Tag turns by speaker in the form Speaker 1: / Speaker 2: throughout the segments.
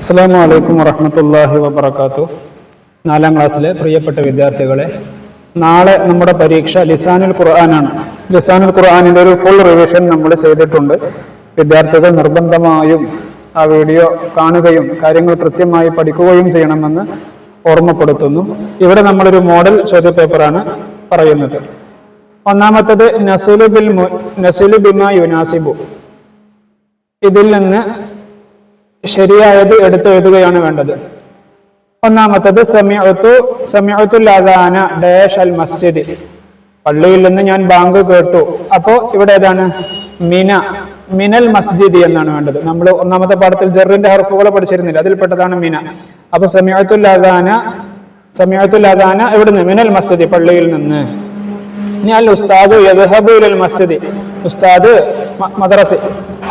Speaker 1: അസ്സാം വലൈക്കും വറഹമത്തല്ലാഹി വബർക്കാത്തു നാലാം ക്ലാസ്സിലെ പ്രിയപ്പെട്ട വിദ്യാർത്ഥികളെ നാളെ നമ്മുടെ പരീക്ഷ ലിസാനുൽ ഖുർആനാണ്. ലിസാനുൽ ഖുർആാനിന്റെ ഒരു ഫുൾ റിവിഷൻ നമ്മൾ ചെയ്തിട്ടുണ്ട്. വിദ്യാർത്ഥികൾ നിർബന്ധമായും ആ വീഡിയോ കാണുകയും കാര്യങ്ങൾ കൃത്യമായി പഠിക്കുകയും ചെയ്യണമെന്ന് ഓർമ്മപ്പെടുത്തുന്നു. ഇവിടെ നമ്മളൊരു മോഡൽ ചോദ്യപേപ്പറാണ് പറയുന്നത്. ഒന്നാമത്തത് നസുലു ബിൽ നസീലു ബിമ യുനാസിബു. ഇതിൽ നിന്ന് ശരിയായത് എടുത്തെഴുതുകയാണ് വേണ്ടത്. ഒന്നാമത്തത് സമയത്തു സമയത്തുൽ അദാന ഡാഷ് അൽ മസ്ജിദ്. പള്ളിയിൽ നിന്ന് ഞാൻ ബാങ്ക് കേട്ടു. അപ്പോ ഇവിടെ ഏതാണ്? മിന മിനൽ മസ്ജിദ് എന്നാണ് വേണ്ടത്. നമ്മൾ ഒന്നാമത്തെ പാഠത്തിൽ ജെറിന്റെ ഹർഫുകൾ പഠിച്ചിരുന്നില്ല. അതിൽപ്പെട്ടതാണ് മിന. അപ്പൊ സമയത്തുൽ അദാന സമയത്തുൽ അദാന എവിടുന്ന്? മിനൽ മസ്ജിദ് പള്ളിയിൽ നിന്ന്. ഇനി അല്ല ഉസ്താദ് യദ്ഹബു മസ്ജിദ്. ഉസ്താദ് മദ്രസ.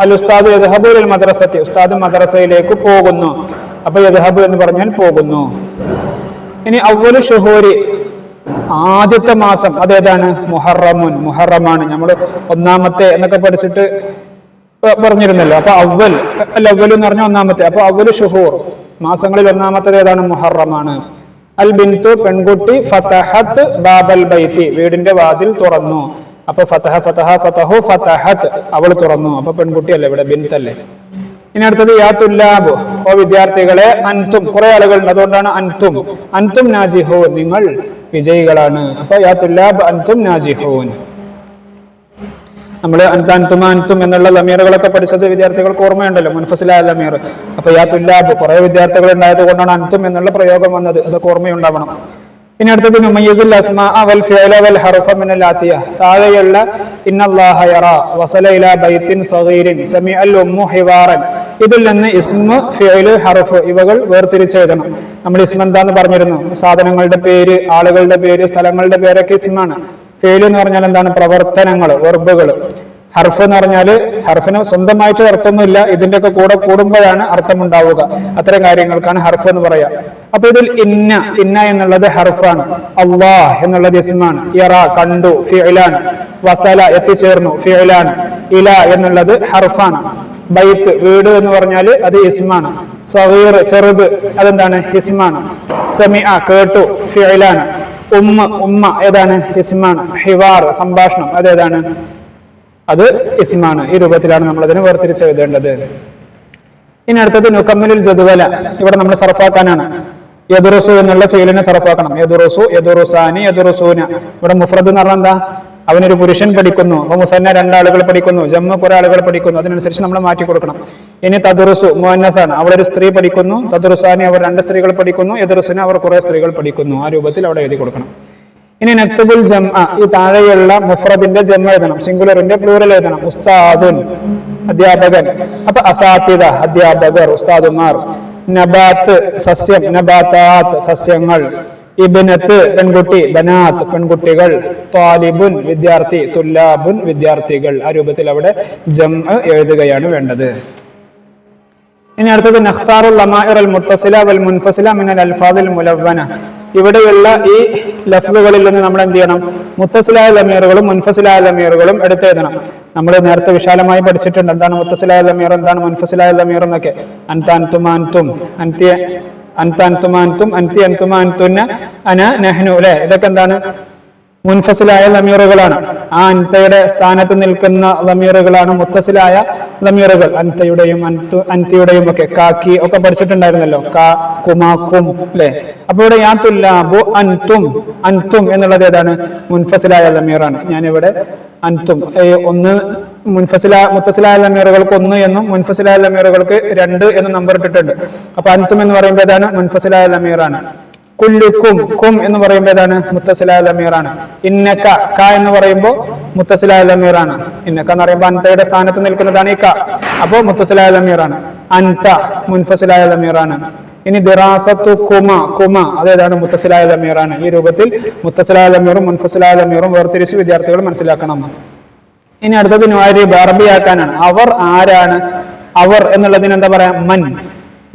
Speaker 1: അൽ ഉസ്താദ് യദ്ഹബു ഇലൽ മദ്രസത്തി ഉസ്താദ് മദ്രസയിലേക്ക് പോകുന്നു. അപ്പൊ യദ്ഹബു എന്ന് പറഞ്ഞാൽ പോകുന്നു. ഇനി അവൽ ഷുഹൂരി ആദ്യത്തെ മാസം അതേതാണ്? മുഹറമുൻ മുഹറമാണ്. നമ്മൾ ഒന്നാമത്തെ എന്നൊക്കെ പഠിച്ചിട്ട് പറഞ്ഞിരുന്നല്ലോ. അപ്പൊ അവൽ അല്ല അവൽ എന്ന് പറഞ്ഞ ഒന്നാമത്തെ. അപ്പൊ അവൽ ഷുഹൂർ മാസങ്ങളിൽ ഒന്നാമത്തത് ഏതാണ്? മുഹറമാണ്. അൽ ബിന്തു പെൺകുട്ടി ഫതഹത്ത് ബാബൽ ബൈത്തി വീടിന്റെ വാതിൽ തുറന്നു. അപ്പൊ ഫതഹ ഫതഹ ഫതഹു ഫതഹത്ത് അവൾ തുറന്നു. അപ്പൊ പെൺകുട്ടിയല്ലേ ഇവിടെ? ബിന്തല്ലേ ഇനി അടുത്തത് യാ തുല്ലാബ് ഓ വിദ്യാർത്ഥികളെ അൻതും. കുറെ ആളുകളുണ്ട് അതുകൊണ്ടാണ് അൻതും. അൻതും നാജിഹോ നിങ്ങൾ വിജയികളാണ്. അപ്പൊ യാ തുല്ലാബ് അൻതും നാജിഹോൻ. നമ്മൾ അൻതാൻതും അൻതും എന്നുള്ള ലമീറുകളൊക്കെ പഠിച്ചത് വിദ്യാർത്ഥികൾക്ക് ഓർമ്മയുണ്ടല്ലോ. മുൻഫസിലായ ലമീർ. അപ്പൊ യാ തുല്ലാബ് കുറെ വിദ്യാർത്ഥികൾ ഉണ്ടായത് കൊണ്ടാണ് അൻതും എന്നുള്ള പ്രയോഗം വന്നത്. അതൊക്കെ ഓർമ്മയുണ്ടാവണം. ഇനി അടുത്തത് വൽ ഹർഫ താഴെയുള്ള ഇന്നല്ലാഹ യറ വസല സഗീരിൻ ഇതിൽ നിന്ന് ഇസ്മ ഫിഅൽ ഹർഫ് ഇവകൾ വേർതിരിച്ചെഴുതണം. നമ്മൾ ഇസ്മ എന്താന്ന് പറഞ്ഞിരുന്നു? സാധനങ്ങളുടെ പേര് ആളുകളുടെ പേര് സ്ഥലങ്ങളുടെ പേരൊക്കെ ഇസ്മാണ്. ഫെയിൽ എന്ന് പറഞ്ഞാൽ എന്താണ്? പ്രവർത്തനങ്ങൾ വെർബുകൾ. ഹർഫ് എന്ന് പറഞ്ഞാൽ ഹർഫിന് സ്വന്തമായിട്ട് അർത്ഥമൊന്നുമില്ല. ഇതിന്റെ ഒക്കെ കൂടെ കൂടുമ്പോഴാണ് അർത്ഥമുണ്ടാവുക. അത്തരം കാര്യങ്ങൾക്കാണ് ഹർഫ് എന്ന് പറയാ. അപ്പൊ ഇതിൽ ഇന്ന ഇന്ന എന്നുള്ളത് ഹർഫാണ്. അള്ളാഹ് എന്നുള്ളത് ഇസ്മാണ്. ഇറ കണ്ടു ഫിഅലാണ് വസല എത്തിച്ചേർന്നു ഫിഅലാണ് ഇല എന്നുള്ളത് ഹർഫാണ്. ബൈത്ത് വീട് എന്ന് പറഞ്ഞാൽ അത് ഇസ്മാണ്. സവീർ ചെറുത് അതെന്താണ്? ഇസ്മാണ്. ആ കേട്ടു ഫിഅലാണ് ഉമ്മ ഉമ്മ ഏതാണ്? ഇസ്മാണ്. ഹിവാർ സംഭാഷണം. അതേതാണ് അത് ഇസ്മാണ്. ഈ രൂപത്തിലാണ് നമ്മൾ അതിനെ വേർതിരിച്ച് എഴുതേണ്ടത്. ഇനി അടുത്തത് നുക്കമ്മലിൽ ജതുവല. ഇവിടെ നമ്മൾ സർഫാക്കാനാണ് യദുറസു എന്നുള്ള ഫീലിനെ സർഫാക്കണം യദുറസു യദുറുസാനി യദുറുസൂന. ഇവിടെ മുഫ്രദ് എന്ന് പറഞ്ഞാൽ എന്താ? അവനൊരു പുരുഷൻ പഠിക്കുന്നു. അപ്പൊ മുസന്ന രണ്ടാളുകൾ പഠിക്കുന്നു. ജമ്മ കുറെ ആളുകൾ പഠിക്കുന്നു. അതിനനുസരിച്ച് നമ്മൾ മാറ്റി കൊടുക്കണം. ഇനി തദുറുസു മുഹന്നസാണ് ഒരു സ്ത്രീ പഠിക്കുന്നു. തദുറുസാനി അവർ രണ്ട് സ്ത്രീകൾ പഠിക്കുന്നു. യദുറസിനെ അവർ കുറെ സ്ത്രീകൾ പഠിക്കുന്നു. ആ രൂപത്തിൽ അവിടെ എഴുതി കൊടുക്കണം. ഇനി നക്തബുൽ ജം ഈ താഴെയുള്ള മുഫ്രദിന്റെ ജം എഴുതണം. സിംഗുലറിന്റെ പ്ലൂറൽ എഴുതണം. ഉസ്താദുൻ അധ്യാപകൻ. അപ്പൊ അസാത്തിദ അധ്യാപകർ ഉസ്താദുമാർ. നബാത്ത് സസ്യം നബാത്താത്ത് സസ്യങ്ങൾ. ഇബിനത്ത് പെൺകുട്ടി ബനാത്ത് പെൺകുട്ടികൾ. താലിബുൻ വിദ്യാർത്ഥി തുല്ലാബുൻ വിദ്യാർത്ഥികൾ. ആ രൂപത്തിൽ അവിടെ ജം എഴുതുകയാണ് വേണ്ടത്. ഇനി അടുത്തത് നഖ്താറുൽ ലമാഇർ അൽ മുത്തസില വൽ മുൻഫസില മിനൽ അൽഫാദിൽ മുലവ്വന. ഇവിടെയുള്ള ഈ ലഫ്ലുകളിൽ നിന്ന് നമ്മൾ എന്ത് ചെയ്യണം? മുത്തസിലായ ലമീറുകളും മുൻഫസിലായ ലമീറുകളും എടുത്തെഴുതണം. നമ്മൾ നേരത്തെ വിശാലമായി പഠിച്ചിട്ടുണ്ട്. എന്താണ് മുത്തസിലായ ലമീർ എന്താണ് മുൻഫസിലായ ലമീർ എന്നൊക്കെ. അൻതാൻതുമാൻതും അൻതിയ അൻതാൻതുമാൻതും അൻതി. അൻതുമാൻതുന്ന അന നെഹ്നു അല്ലെ? ഇതൊക്കെ എന്താണ്? മുൻഫസിലായ ലമീറുകളാണ്. ആ അൻതയുടെ സ്ഥാനത്ത് നിൽക്കുന്ന ലമീറുകളാണ് മുത്തസിലായ ലമീറുകൾ. അൻതയുടെയും അൻതു അൻതിയുടെയും ഒക്കെ കാക്കി ഒക്കെ പഠിച്ചിട്ടുണ്ടായിരുന്നല്ലോ. കാ കുമാക്കും അല്ലെ അപ്പൊ ഇവിടെ യാത്തുല്ലാബു അൻതും അൻതും എന്നുള്ളത് ഏതാണ്? മുൻഫസിലായ ലമീറാണ്. ഞാനിവിടെ അൻതും. ഒന്ന് മുൻഫസില മുത്തസിലായ ലമീറുകൾക്ക് ഒന്ന് എന്നും മുൻഫസിലായ ലമീറുകൾക്ക് രണ്ട് എന്നും നമ്പർ ഇട്ടിട്ടുണ്ട്. അപ്പൊ അൻതും എന്ന് പറയുമ്പോൾ ഏതാണ്? മുൻഫസിലായ ലമീറാണ്. കുല്ലുക്കും കും എന്ന് പറയുമ്പോൾ ഏതാണ്? മുത്തസിലായ ലമീറാണ് ഇന്നക്ക ക എന്ന് പറയുമ്പോൾ മുത്തസിലായ ലമീറാണ് ഇന്നക്ക എന്ന് പറയുമ്പോൾ അന്തയുടെ സ്ഥാനത്ത് നിൽക്കുന്നതാണ് ഈ ക. അപ്പോൾ മുത്തസിലായ ലമീറാണ് അൻത മുൻഫസിലായ ലമീറാണ് ഇനി ദിറാസത്തു കുമ കുമ അതേതാണ് മുത്തസിലായ ലമീറാണ് ഈ രൂപത്തിൽ മുത്തസിലായ ലമീറും മുൻഫസിലായ ലമീറും വേർതിരിച്ച് വിദ്യാർത്ഥികൾ മനസ്സിലാക്കണം. ഇനി അടുത്തത് നുവാരി ബർബിയാക്കാനാണ് അവർ ആരാണ്? അവർ എന്നുള്ളതിന് എന്താ പറയാ? മൻ.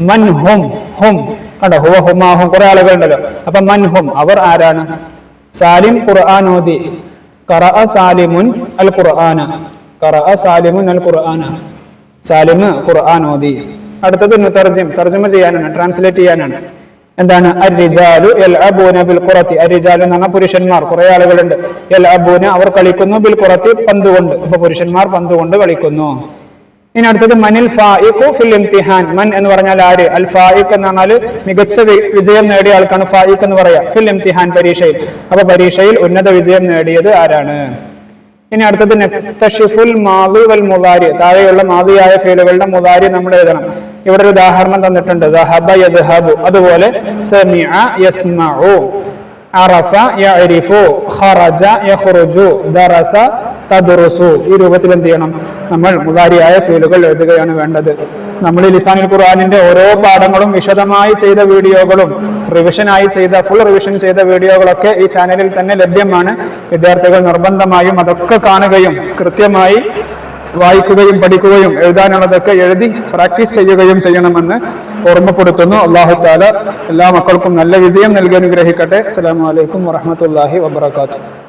Speaker 1: മൻ ഹും ഹും. കണ്ടോ? ഹുവ ഹുമാഹും കുറെ ആളുകളുണ്ടല്ലോ. അപ്പൊ മൻഹും അവർ ആരാണ്? സാലിം ഖുർആൻ ഓതി ഖറഅ സാലിമുൻ അൽ ഖുർആന ഖറഅ സാലിമുൻ അൽ ഖുർആന സാലിമ് ഖുർആൻ ഓതി അടുത്തത് തർജിം തർജമ. ചെയ്യാനാണ് ട്രാൻസ്ലേറ്റ് ചെയ്യാനാണ്. എന്താണ്? അരിജാലു എൽ അബൂന ബിൽ കുറത്തി അരിജാലു എന്ന് പറഞ്ഞാൽ പുരുഷന്മാർ കുറെ ആളുകളുണ്ട്. എൽ അബൂന അവർ കളിക്കുന്നു ബിൽ കുറത്തി പന്തുകൊണ്ട്. ഇപ്പൊ പുരുഷന്മാർ പന്തുകൊണ്ട് കളിക്കുന്നു. ഇനി അടുത്തത് മനിൽ ഫായിഖു ഫിൽ ഇംതിഹാൻ. മൻ എന്ന് പറഞ്ഞാൽ ആര്? അൽ ഫായിഖ് എന്ന് പറഞ്ഞാൽ മികച്ച വിജയം നേടിയ ആൾക്കാണ് ഫായിഖ് എന്ന് പറയാ. ഫിൽ ഇംതിഹാൻ പരീക്ഷയിൽ. അപ്പൊ പരീക്ഷയിൽ ഉന്നത വിജയം നേടിയത് ആരാണ്? ഇനി അടുത്തത് നെത്തഷിഫുൽ മാവി വൽ മുതാരി താഴെയുള്ള മാവിയായ ഫീലുകളുടെ മുതാരി നമ്മൾ എഴുതണം. ഇവിടെ ഒരു ഉദാഹരണം തന്നിട്ടുണ്ട്. ദഹബ യദ്ഹബു. അതുപോലെ സമിഅ യസ്മഉ. അറഫ യഅരിഫു. ഖറജ യഖ്റുജു. ദറസ തദ്റുസു. ഈ രൂപത്തിൽ എന്ത് ചെയ്യണം? നമ്മൾ മുതാരിയായ ഫീലുകൾ എഴുതുകയാണ് വേണ്ടത്. നമ്മൾ ഈ ഖുർആാനിന്റെ ഓരോ പാഠങ്ങളും വിശദമായി ചെയ്ത വീഡിയോകളും റിവിഷനായി ചെയ്ത ഫുൾ റിവിഷൻ ചെയ്ത വീഡിയോകളൊക്കെ ഈ ചാനലിൽ തന്നെ ലഭ്യമാണ്. വിദ്യാർത്ഥികൾ നിർബന്ധമായും അതൊക്കെ കാണുകയും കൃത്യമായി വായിക്കുകയും പഠിക്കുകയും എഴുതാനുള്ളതൊക്കെ എഴുതി പ്രാക്ടീസ് ചെയ്യുകയും ചെയ്യണമെന്ന് ഓർമ്മപ്പെടുത്തുന്നു. അള്ളാഹു താല എല്ലാ മക്കൾക്കും നല്ല വിജയം നൽകി അനുഗ്രഹിക്കട്ടെ. അസ്സലാമു അലൈക്കും വറഹമത്തല്ലാഹി വബർക്കാത്തു